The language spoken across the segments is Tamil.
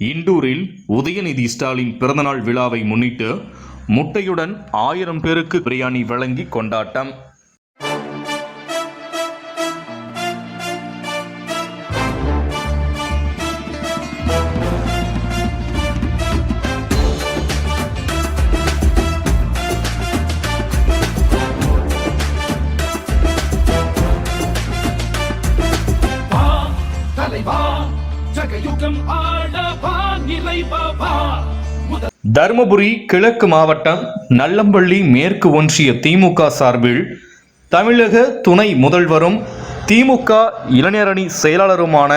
இண்டூரில் உதயநிதி ஸ்டாலின் பிறந்தநாள் விழாவை முன்னிட்டு முட்டையுடன் ஆயிரம் பேருக்கு பிரியாணி வழங்கி கொண்டாட்டம். ஜகயுகம் ஆளவா நிறைவா வா முதல் தருமபுரி கிழக்கு மாவட்டம் நல்லம்பள்ளி மேற்கு ஒன்றிய திமுக சார்பில் தமிழக துணை முதல்வரும் திமுக இளைஞரணி செயலாளருமான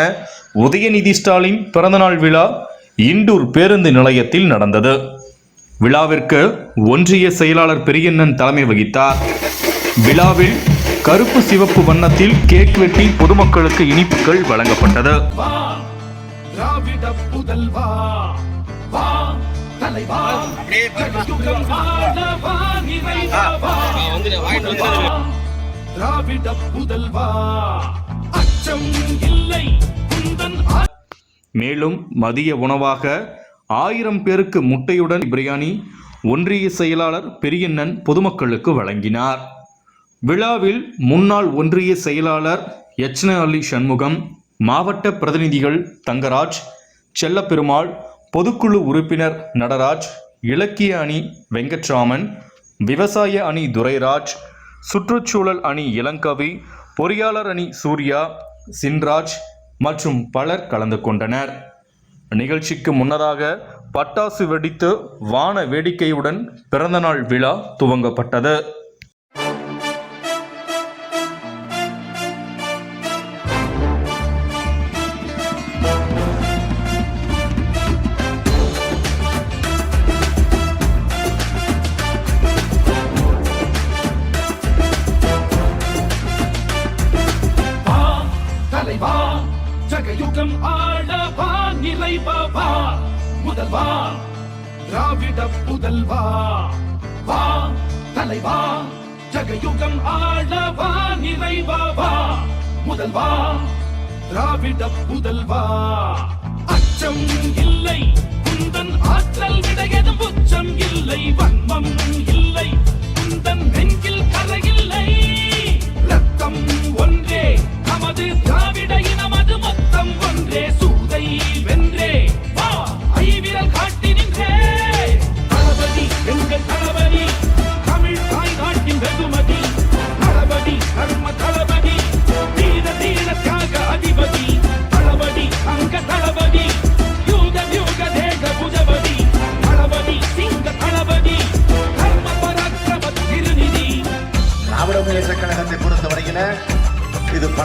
உதயநிதி ஸ்டாலின் பிறந்தநாள் விழா இண்டூர் பேருந்து நிலையத்தில் நடந்தது. விழாவிற்கு ஒன்றிய செயலாளர் பெரியண்ணன் தலைமை வகித்தார். விழாவில் கருப்பு சிவப்பு வண்ணத்தில் கேக் வெட்டி பொதுமக்களுக்கு இனிப்புகள் வழங்கப்பட்டது. வா. திராவிட புதல்வா வா. தலைவா ஜகயுகம் ஆளவா நிறைவா வா முதல்வா திராவிட புதல்வா அச்சம் இல்லை குந்தன் ஆ- மேலும் மதிய உணவாக ஆயிரம் பேருக்கு முட்டையுடன் பிரியாணி ஒன்றிய செயலாளர் பெரியண்ணன் பொதுமக்களுக்கு வழங்கினார். விழாவில் முன்னாள் ஒன்றிய செயலாளர் எச்ன அலி சண்முகம் மாவட்ட பிரதிநிதிகள் தங்கராஜ் செல்லப்பெருமாள் பொதுக்குழு உறுப்பினர் நடராஜ் இலக்கிய அணி வெங்கட்ராமன் விவசாய அணி துரைராஜ் சுற்றுச்சூழல் அணி இளங்கவி பொறியாளர் அணி சூர்யா சின்ராஜ் மற்றும் பலர் கலந்து கொண்டனர். நிகழ்ச்சிக்கு முன்னதாக பட்டாசு வெடித்து வான வேடிக்கையுடன் பிறந்தநாள் விழா துவங்கப்பட்டது. ஆளவா பாபா முதல்வா திராவிட புதல்வா வா தலைவா ஜகயுகம் ஆளவா நிறைவா வா முதல்வா திராவிட புதல்வா. அச்சம் இல்லை குந்தன் ஆற்றல் விடையதும் உச்சம் இல்லை வன்மம்